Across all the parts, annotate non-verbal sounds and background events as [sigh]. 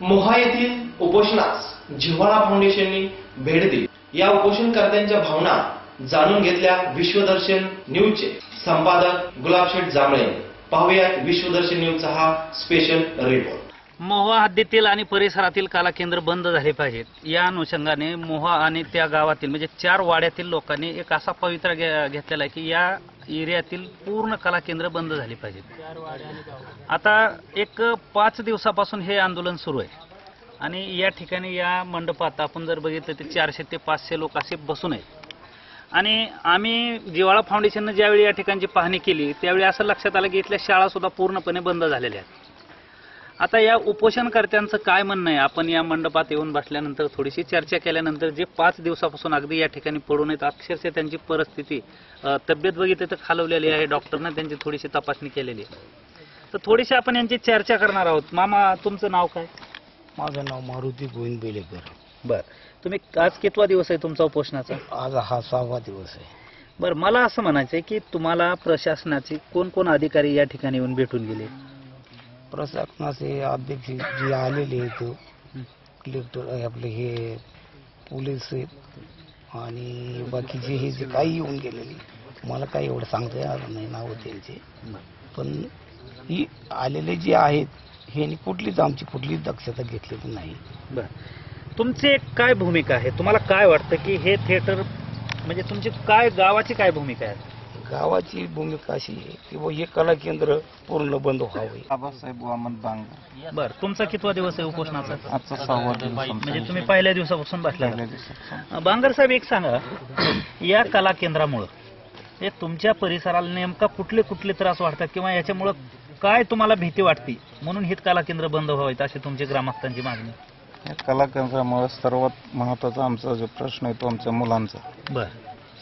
मोहा येथील उपोषणास जिव्हाळा फाउंडेशनने भेट दिली. या उपोषणकर्त्यांच्या भावना जाणून घेतल्या विश्वदर्शन न्यूजचे संपादक गुलाबशेठ जांभळे. पाहुयात विश्वदर्शन न्यूजचा हा स्पेशल रिपोर्ट मोहा हद्दीतील आणि परिसरातील कला केंद्र बंद झाले पाहिजेत. या अनुषंगाने मोहा आणि त्या गावातील म्हणजे चार वाड्यातील लोकांनी एक असा पवित्रा घेतलेला आहे की या एरियातील पूर्ण कला केंद्र बंद झाली पाहिजेत. आता एक पाच दिवसापासून हे आंदोलन सुरू आहे. आणि या ठिकाणी या मंडपात आपण जर बघितलं तर चारशे ते पाचशे लोक असे बसून आहेत. आणि आम्ही जिवाळा फाउंडेशननं ज्यावेळी या ठिकाणची पाहणी केली त्यावेळी असं लक्षात आलं की इथल्या शाळा सुद्धा पूर्णपणे बंद झालेल्या आहेत. आता या उपोषणकर्त्यांचं काय म्हणणं आहे? आपण या मंडपात येऊन बसल्यानंतर थोडीशी चर्चा केल्यानंतर जे पाच दिवसापासून अगदी या ठिकाणी पडून आहेत अक्षरशः त्यांची परिस्थिती तब्येत बघितली तर खालवलेली आहे. डॉक्टरनं त्यांची थोडीशी तपासणी केलेली आहे. तर थोडीशी आपण यांची चर्चा करणार आहोत. मामा तुमचं नाव काय? माझं नाव मारुती गोविंद बेलेकर. बर. तुम्ही आज कितवा दिवस आहे तुमचा उपोषणाचा? आज हा सहावा दिवस आहे. बरं मला असं म्हणायचं आहे की तुम्हाला प्रशासनाचे कोण कोण अधिकारी या ठिकाणी येऊन भेटून गेले? प्रशासनाचे अध्यक्ष जे आलेले आहेत कलेक्टर आपले हे पोलीस आहेत आणि बाकीचे हे जे काही येऊन गेलेले मला काही एवढं सांगता येणार नाही नावं त्यांचे. पण ही आलेले जे आहेत हे कुठलीच आमची कुठलीच दक्षता घेतलेली नाही. बरं. तुमची काय भूमिका आहे? तुम्हाला काय वाटतं की हे थिएटर म्हणजे तुमची काय गावाची काय भूमिका आहे? गावाची भूमिका अशी आहे की बुवा हे कला केंद्र पूर्ण बंद व्हावे बाबासाहेब वामन बांगर. बर तुमचा कितवा दिवस आहे उपोषणाचा? आजचा सहावा दिवस आमचा. म्हणजे तुम्ही पहिल्या दिवसापासून बसला पहिल्या दिवसाचा. बांगर साहेब एक सांगा या कला केंद्रामुळं हे तुमच्या परिसराला नेमका कुठले कुठले त्रास वाटतात किंवा याच्यामुळं काय तुम्हाला भीती वाटते? म्हणून हे कला केंद्र बंद व्हावेत अशी तुमची ग्रामस्थांची मागणी. या कला केंद्रामुळे सर्वात महत्त्वाचा आमचा जो प्रश्न आहे तो आमच्या मुलांचा. बर.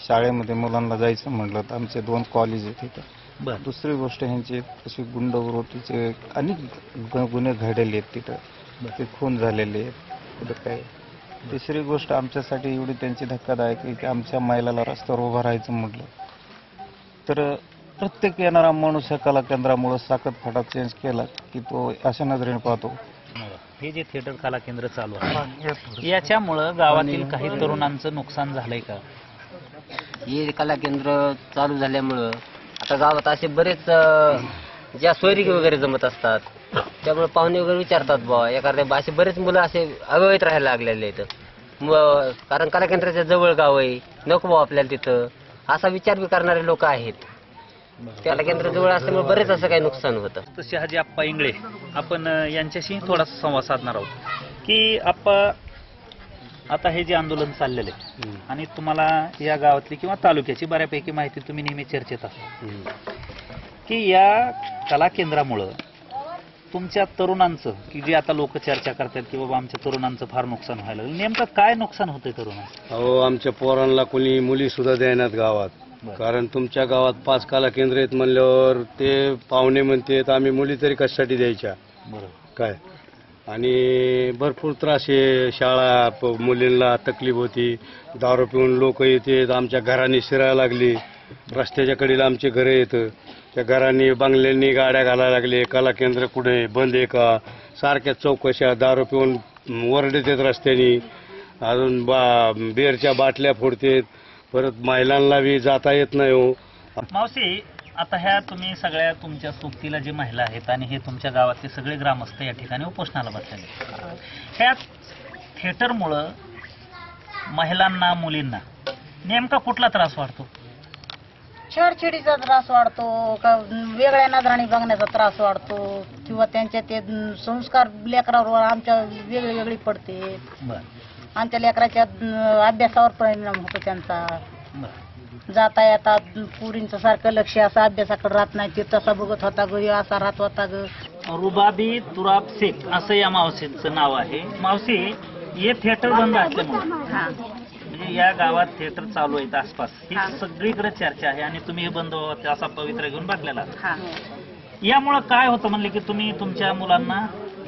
शाळेमध्ये मुलांना जायचं म्हटलं तर आमचे दोन कॉलेज आहेत तिथं बर. दुसरी गोष्ट ह्यांची अशी गुंडवृत्तीचे अनेक गुन्हे घडलेले आहेत तिथं. ते खून झालेले आहेत. कुठं काय? तिसरी गोष्ट आमच्यासाठी एवढी त्यांची धक्कादायक आहे की आमच्या महिलाला रस्त्यावर उभं राहायचं म्हटलं. तर प्रत्येक येणारा माणूस या कला केंद्रामुळे साखत फाटा चेंज केला की तो अशा नजरेने पाहतो. हे जे थिएटर कला केंद्र चालू आहे याच्यामुळं गावातील काही तरुणांचं नुकसान झालंय का? हे कला केंद्र चालू झाल्यामुळं आता गावात असे बरेच ज्या सोयरी वगैरे जमत असतात त्यामुळे पाहुणे वगैरे विचारतात बुवा. एखाद्या असे बरेच मुलं असे अगवत राहायला लागलेले आहेत. कारण कला केंद्राच्या जवळ गाव आहे नको बुवा आपल्याला तिथं. असा विचार बी करणारे लोक आहेत. त्याला केंद्र जवळ असल्यामुळे बरेच असं काही नुकसान होतं. शहाजी आप्पा इंगळे आपण यांच्याशी थोडासा संवाद साधणार आहोत. की आप्पा आता हे जे आंदोलन चाललेलं आहे आणि तुम्हाला या गावातली किंवा तालुक्याची बऱ्यापैकी माहिती तुम्ही नेहमी चर्चेत असता. की या कला केंद्रामुळं तुमच्या तरुणांचं की जे आता लोक चर्चा करतात की बाबा आमच्या तरुणांचं फार नुकसान व्हायला लागलं नेमकं काय नुकसान होतंय तरुणांचं? अहो आमच्या पोरांना कोणी मुली सुद्धा देण्यात गावात. कारण तुमच्या गावात पाच कला केंद्र आहेत म्हणल्यावर ते पाहुणे म्हणतात आम्ही मुली तरी कशासाठी द्यायच्या? बरोबर काय? आणि भरपूर त्रास आहे. शाळा प- मुलींना तकलीफ होती. दारू पिऊन लोक येतात आमच्या घरांनी शिरायला लागली. रस्त्याच्या कडेला आमचे घरं येतं. त्या घरांनी बांगल्यांनी गाड्या घालायला लागले. कला केंद्र कुठे? बंद आहे का? सारख्या चौकशा दारू पिऊन वरडत आहेत रस्त्यानी. अजून बा बेरच्या बाटल्या फोडतात. परत महिलांना बी जाता येत नाही हो. मावशी आता ह्या तुम्ही सगळ्या तुमच्या सोबतीला जे महिला आहेत आणि हे तुमच्या गावातले सगळे ग्रामस्थ या ठिकाणी उपोषणाला बसलेले ह्या थिएटरमुळं महिलांना मुलींना नेमका कुठला त्रास वाटतो छेडछेडीचा त्रास वाढतो का वेगळ्या नजराने बघण्याचा त्रास वाढतो किंवा त्यांच्या ते संस्कार लेकरावर आमच्या वेगळी वेगळी पडते. बर. आमच्या लेकराच्या अभ्यासावर परिणाम होतो त्यांचा. बर. जाता येता पुरींचं सारखं लक्ष असं अभ्यासाकडे राहत नाही. ते तसा बघत होता ग ह्यो असा राहत होता ग. रुबाबी तुराब शेख असं या मावशीचं नाव आहे. मावशी हे थिएटर बंद असल्यामुळे. म्हणजे या गावात थिएटर चालू आहेत आसपास. ही सगळीकडे चर्चा आहे आणि तुम्ही हे बंद व्हावं असा पवित्र घेऊन बसलेला. यामुळं काय होतं म्हणले की तुम्ही तुमच्या मुलांना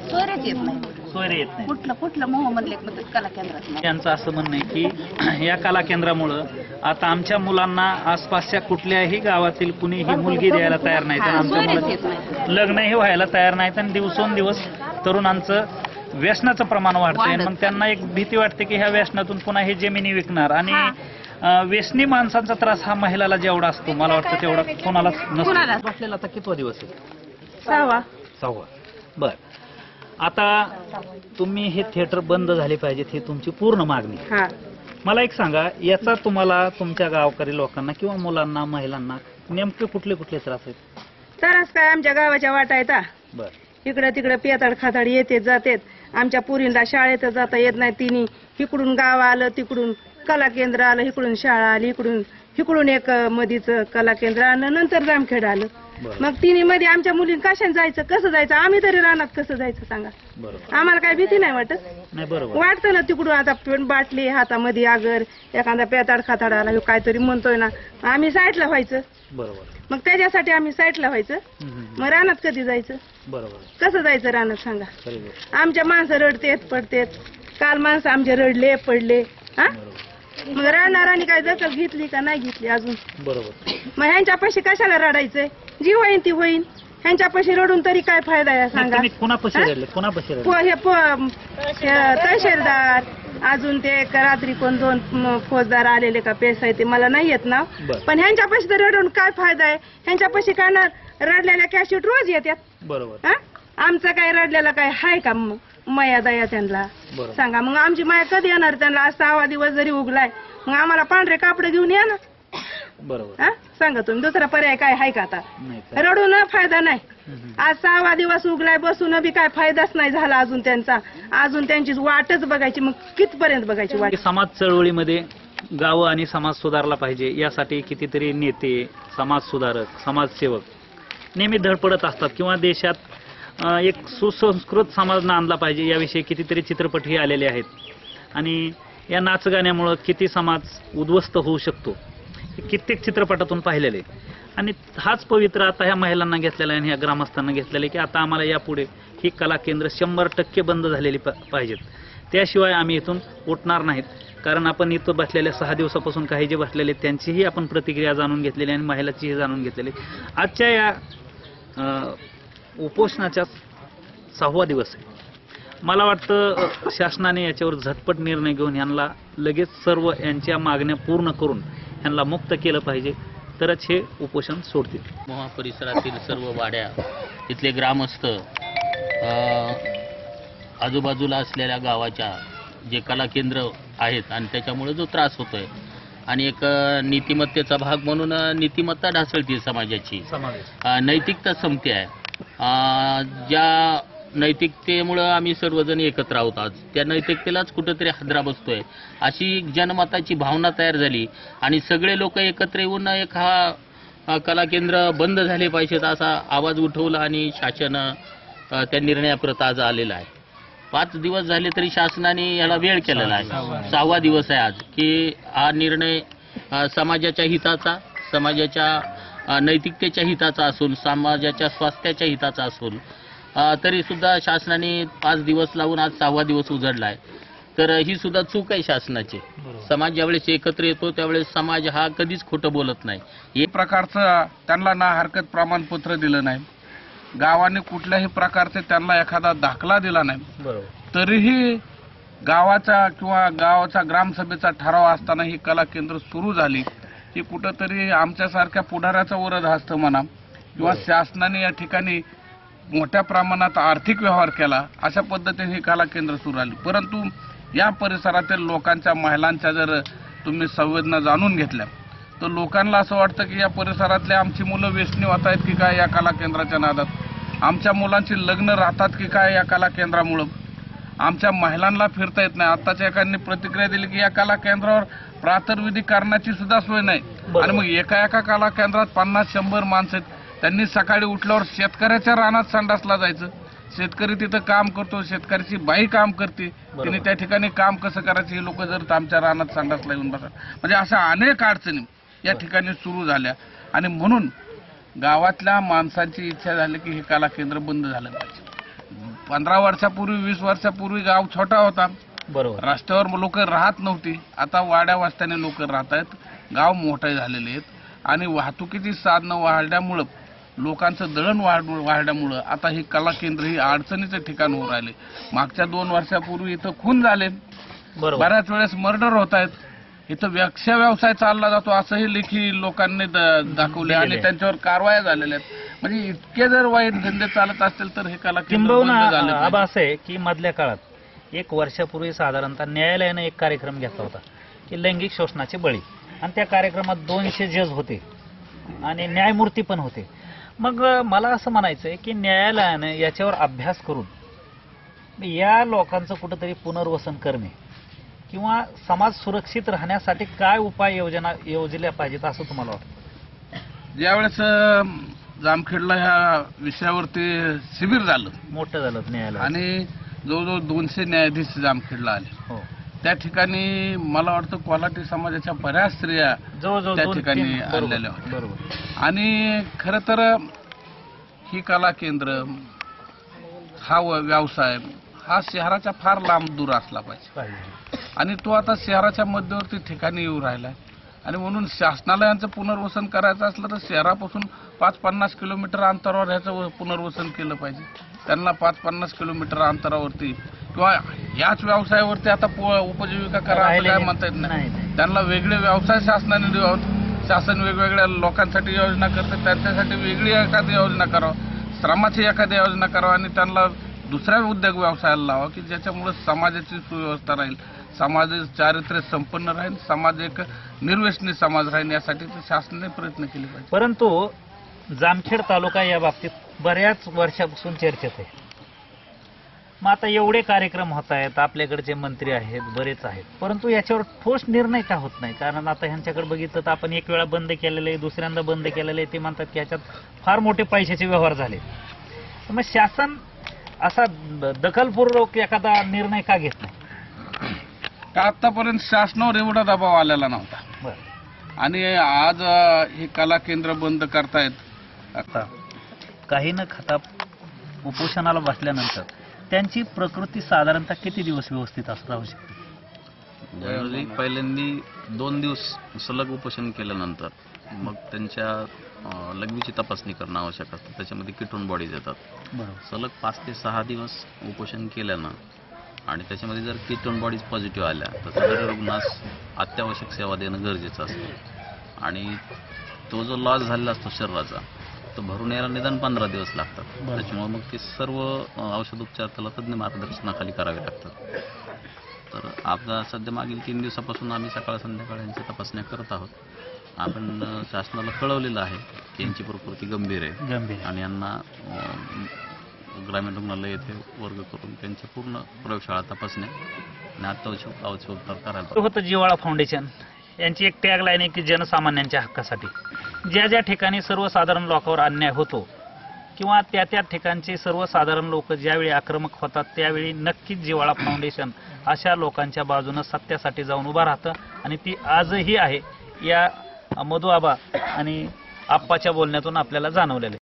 सोयरेच येत नाही. सोयरे येत नाही. कुठलं कुठलं मोह म्हणले कला केंद्रात यांचं असं म्हणणं आहे की [clears throat] या कला केंद्रामुळं आता आमच्या मुलांना आसपासच्या कुठल्याही गावातील कुणीही मुलगी द्यायला तयार नाहीत आणि आमच्या मुलांची लग्नही व्हायला तयार नाहीत आणि दिवसोंदिवस तरुणांचं व्यसनाचं प्रमाण वाढतंय. वाढत मग त्यांना एक भीती वाटते की ह्या व्यसनातून पुन्हा हे जमिनी विकणार. आणि व्यसनी माणसांचा त्रास हा महिलाला जेवढा असतो मला वाटतं तेवढा कोणालाच नसतो. बसलेला आता कितवा दिवस आहे? सहावा. सहावा. बर. आता तुम्ही हे थिएटर बंद झाले पाहिजेत ही तुमची पूर्ण मागणी. हा. मला एक सांगा याचा तुम्हाला तुमच्या गावकरी लोकांना किंवा मुलांना महिलांना नेमके कुठले कुठले त्रास आहेत? तरच काय आमच्या गावाच्या वाटा आहेत. बर. इकडं तिकडं पेताड खाताड येते जातेत. आमच्या पुरीला शाळेत जाता येत नाही तिने. इकडून गाव आलं तिकडून कला केंद्र आलं इकडून शाळा आली इकडून इकडून एक मधीच कला केंद्र आलं नंतर जामखेड आलं. मग तिन्ही मध्ये आमच्या मुलींना कशाने जायचं कसं जायचं आम्ही तरी रानात कसं जायचं सांगा? बरोबर. आम्हाला काय भीती नाही वाटत? नाही बरोबर. वाटतं ना तिकडून आता पण बाटली हातामध्ये आगर एखादा पेताड खाताड आला ह्यो काहीतरी म्हणतोय ना आम्ही साईडला व्हायचं. बरोबर. मग त्याच्यासाठी आम्ही साईडला व्हायचं. हम्म, हम्म. मग रानात कधी जायचं? बरोबर. कसं जायचं रानात सांगा? खरी गोष्ट. आमच्या माणसं रडतेत पडतेत. काल माणसं आमचे रडले पडले. हा? मग रडणारांनी काय दखल घेतली का नाही घेतली अजून? बरोबर. मग ह्यांच्यापाशी कशाला रडायचंय जी होईन ती होईन ह्यांच्यापाशी रडून तरी काय फायदा आहे सांगा? तुम्ही कुणापाशी हा? रडले? कुणापाशी रडले? पो हे पो हे तहसीलदार अजून ते एक रात्री कोण दोन म, फौजदार आलेले का पेस आहे ते मला नाही येत ना बरं. पण ह्यांच्यापाशी तर रडून काय फायदा आहे? ह्यांच्यापाशी काय ना रडलेल्या कॅशिट रोज येतात बरोबर. हा? आमचं काय रडलेलं काय हाय का म- माया दया त्यांना? बरोबर. सांगा मग आमची माया कधी येणार त्यांना? आज सहावा दिवस जरी उगलाय मग आम्हाला पांढरे कापडे घेऊन या ना. बरोबर. हा? सांगा तुम्ही. दुसरा पर्याय काय हाय का आता? नाही काय. रडून फायदा नाही. आज सहावा दिवस उगलाय बसून बी काय फायदाच नाही झाला अजून त्यांचा. अजून त्यांची वाटच बघायची. मग कितपर्यंत बघायची वाट? समाज चळवळीमध्ये गावं आणि समाज सुधारला पाहिजे. यासाठी कितीतरी नेते समाज सुधारक समाजसेवक नेहमी धडपडत असतात किंवा देशात अं, एक सुसंस्कृत समाज आणला पाहिजे याविषयी कितीतरी चित्रपटही आलेले आहेत. आणि या नाचगाण्यामुळं किती समाज उद्ध्वस्त होऊ शकतो? कित्येक चित्रपटातून पाहिलेले. आणि हाच पवित्र आता ह्या महिलांना घेतलेला आहे आणि ह्या ग्रामस्थांना घेतलेला आहे की आता आम्हाला यापुढे ही कला केंद्र शंभर टक्के बंद झालेली प- पाहिजेत. त्याशिवाय आम्ही इथून उठणार नाहीत. कारण आपण इथं बसलेल्या सहा दिवसापासून काही जे बसलेले त्यांचीही आपण प्रतिक्रिया जाणून घेतलेली आहे आणि महिलाचीही जाणून घेतलेली आहे. आजच्या या उपोषणाच्या सहावा दिवस आहे. मला वाटतं शासनाने याच्यावर झटपट निर्णय घेऊन यांना लगेच सर्व यांच्या मागण्या पूर्ण करून यांना मुक्त केलं पाहिजे. तरच हे उपोषण सोडतील. मोहा परिसरातील सर्व वाड्या तिथले ग्रामस्थ आजूबाजूला असलेल्या गावाच्या जे कला केंद्र आहेत आणि त्याच्यामुळे जो त्रास होतोय आणि एक नीतिमत्तेचा भाग म्हणून नीतिमत्ता ढासळती समाजाची. नैतिकता संपते आहे. ज्या नैतिकतेमुळं आम्ही सर्वजण एकत्र आहोत आज. त्या नैतिकतेलाच कुठंतरी हादरा बसतोय. अशी जनमताची भावना तयार झाली आणि सगळे लोक एकत्र येऊन एक हा कला केंद्र बंद झाले पाहिजेत असा आवाज उठवला आणि शासन त्या निर्णयाप्रत आज आलेला आहे. पाच दिवस झाले तरी शासनाने याला वेळ केलेला आहे. सहावा दिवस आहे आज की हा निर्णय समाजाच्या हिताचा समाजाच्या नैतिकतेच्या हिताचा असून समाजाच्या स्वास्थ्याच्या हिताचा असून तरी सुद्धा शासनाने पाच दिवस लावून आज सहावा दिवस उजडला आहे तर ही सुद्धा चूक आहे शासनाची. समाज ज्यावेळेस एकत्र येतो त्यावेळेस समाज हा कधीच खोटं बोलत नाही. एक प्रकारचं त्यांना ना हरकत प्रमाणपत्र दिलं नाही. गावाने कुठल्याही प्रकारचे त्यांना एखादा दाखला दिला नाही. तरीही गावाचा किंवा गावाचा ग्रामसभेचा ठराव असताना ही कला केंद्र सुरू झाली. ही कुठंतरी आमच्यासारख्या पुढाऱ्याचा वरद असतं म्हणा किंवा शासनाने या ठिकाणी मोठ्या प्रमाणात आर्थिक व्यवहार केला अशा पद्धतीने ही कला केंद्र सुरू झाली परंतु या परिसरातील लोकांच्या महिलांच्या जर तुम्ही संवेदना जाणून घेतल्या तर लोकांना असं वाटतं की या परिसरातल्या आमची मुलं व्यसनी होत आहेत की काय या कला केंद्राच्या नादात? आमच्या मुलांची लग्न राहतात की काय या कला केंद्रामुळं आमच्या महिलांना फिरता येत नाही. आत्ताच्या एकाने प्रतिक्रिया दिली की या कला केंद्रावर प्रातर्विधी करण्याची सुद्धा सोय नाही. आणि मग एका एका कला केंद्रात पन्नास शंभर माणसं आहेत. त्यांनी सकाळी उठल्यावर शेतकऱ्याच्या रानात संडासला जायचं. शेतकरी तिथं काम करतो शेतकऱ्याची बाई काम करते. तिने त्या ठिकाणी काम कसं करायचं हे लोक जर आमच्या रानात संडासला येऊन बसतात. म्हणजे अशा अनेक अडचणी या ठिकाणी सुरू झाल्या. आणि म्हणून गावातल्या माणसांची इच्छा झाली की हे कला केंद्र बंद झालं पाहिजे. पंधरा वर्षापूर्वी वीस वर्षापूर्वी गाव छोटा होता. बरोबर. रस्त्यावर लोक राहत नव्हती. आता वाड्या वस्त्याने लोक राहत आहेत गाव मोठे झालेले आहेत. आणि वाहतुकीची साधनं वाढल्यामुळं लोकांचं दळण वाढ वाढल्यामुळं आता ही कला केंद्र ही अडचणीचं ठिकाण होऊन राहिले. मागच्या दोन वर्षापूर्वी इथं खून झाले. बऱ्याच वेळेस मर्डर होत आहेत. इथं व्यवसाय व्यवसाय चालला जातो असंही लेखी लोकांनी द- दाखवले आणि. त्यांच्यावर कारवाया झालेल्या आहेत. म्हणजे इतके जर वाईट धंदे चालत असतील तर हे कला केंद्र. असं आहे की मधल्या काळात एक वर्षापूर्वी साधारणतः न्यायालयानं एक कार्यक्रम घेतला होता की लैंगिक शोषणाचे बळी. आणि त्या कार्यक्रमात दोनशे जज होते आणि न्यायमूर्ती पण होते. मग मला असं म्हणायचं आहे की न्यायालयानं याच्यावर अभ्यास करून या लोकांचं कुठंतरी पुनर्वसन करणे किंवा समाज सुरक्षित राहण्यासाठी काय उपाय योजना योजल्या पाहिजेत असं तुम्हाला वाटतं? ज्यावेळेस जामखेडला ह्या विषयावरती शिबिर झालं मोठं झालं न्यायालय आणि जवळजवळ दोनशे न्यायाधीश जामखेडला आले. हो. त्या ठिकाणी मला वाटतं कोल्हाटी समाजाच्या बऱ्याच स्त्रिया त्या ठिकाणी आणलेल्या होत्या. आणि खरं तर ही कला केंद्र हा व्यवसाय हा शहराच्या फार लांब दूर असला पाहिजे. आणि तो आता शहराच्या मध्यवर्ती ठिकाणी येऊ राहिलाय आणि म्हणून शासनाला यांचं पुनर्वसन करायचं असलं तर शहरापासून पाच पन्नास किलोमीटर अंतरावर ह्याचं पुनर्वसन केलं पाहिजे. त्यांना पाच पन्नास किलोमीटर अंतरावरती किंवा याच व्यवसायावरती आता पो- उपजीविका करा काय म्हणता येत नाही. त्यांना वेगळे व्यवसाय शासनाने द्यावं शासन वेगवेगळ्या लोकांसाठी योजना करते त्यांच्यासाठी वेगळी एखादी योजना करावं. श्रमाची एखादी योजना करावं आणि त्यांना दुसऱ्या उद्योग व्यवसायाला लावा की ज्याच्यामुळे समाजाची सुव्यवस्था राहील. समाज चारित्र्य संपन्न राहील समाज एक निर्व्यसनी समाज राहील यासाठी ते शासनाने प्रयत्न केले पाहिजे. परंतु जामखेड तालुका या बाबतीत बऱ्याच वर्षापासून चर्चेत आहे. मग आता एवढे कार्यक्रम होत आहेत आपल्याकडचे मंत्री आहेत बरेच आहेत. परंतु याच्यावर ठोस निर्णय का होत नाही? कारण आता ह्यांच्याकडे बघितलं तर आपण एक वेळा बंद केलेलं आहे दुसऱ्यांदा बंद केलेलं आहे ते म्हणतात की ह्याच्यात फार मोठे पैशाचे व्यवहार झाले. मग शासन असा दखलपूर्वक एखादा निर्णय का घेत नाही? का आतापर्यंत शासनावर एवढा दबाव आलेला नव्हता. बरं. आणि आज हे कला केंद्र बंद करतायत आता. काही न खाता उपोषणाला बसल्यानंतर त्यांची प्रकृती साधारणतः किती दिवस व्यवस्थित असं राहू शकते? पहिल्यांदी दोन दिवस सलग उपोषण केल्यानंतर मग त्यांच्या लघवीची तपासणी करणं आवश्यक असतं. त्याच्यामध्ये किटोन बॉडीज येतात. बरोबर. सलग पाच ते सहा दिवस उपोषण केल्यानं आणि त्याच्यामध्ये जर किटोन बॉडीज पॉझिटिव्ह आल्या तर सदर रुग्णास अत्यावश्यक सेवा देणं गरजेचं असतं. आणि तो जो लॉस झालेला असतो शरीराचा तो भरून यायला निदान पंधरा दिवस लागतात. त्याच्यामुळे मग ते सर्व औषधोपचार त्याला तज्ज्ञ मार्गदर्शनाखाली करावे लागतात. तर आता सध्या मागील तीन दिवसापासून आम्ही सकाळ संध्याकाळ यांच्या तपासण्या करत आहोत. आपण शासनाला कळवलेलं आहे की यांची प्रकृती गंभीर आहे. गंभीर आणि यांना ग्रामीण रुग्णालय येथे वर्ग करून त्यांच्या पूर्ण प्रयोगशाळा तपासण्या आणि अत्यावश्यक औषधोपचार करायला होतं जिवाळा फाउंडेशन. यांची एक टॅगलाईन आहे की जनसामान्यांच्या हक्कासाठी. ज्या ज्या ठिकाणी सर्वसाधारण लोकांवर अन्याय होतो किंवा त्या त्या ठिकाणचे सर्वसाधारण लोक ज्यावेळी आक्रमक होतात त्यावेळी नक्कीच जिवाळा फाउंडेशन अशा लोकांच्या बाजूनं सत्यासाठी जाऊन उभा राहतं. आणि ती आजही आहे या मधुआबा आणि आप्पाच्या बोलण्यातून आपल्याला जाणवलेलं आहे.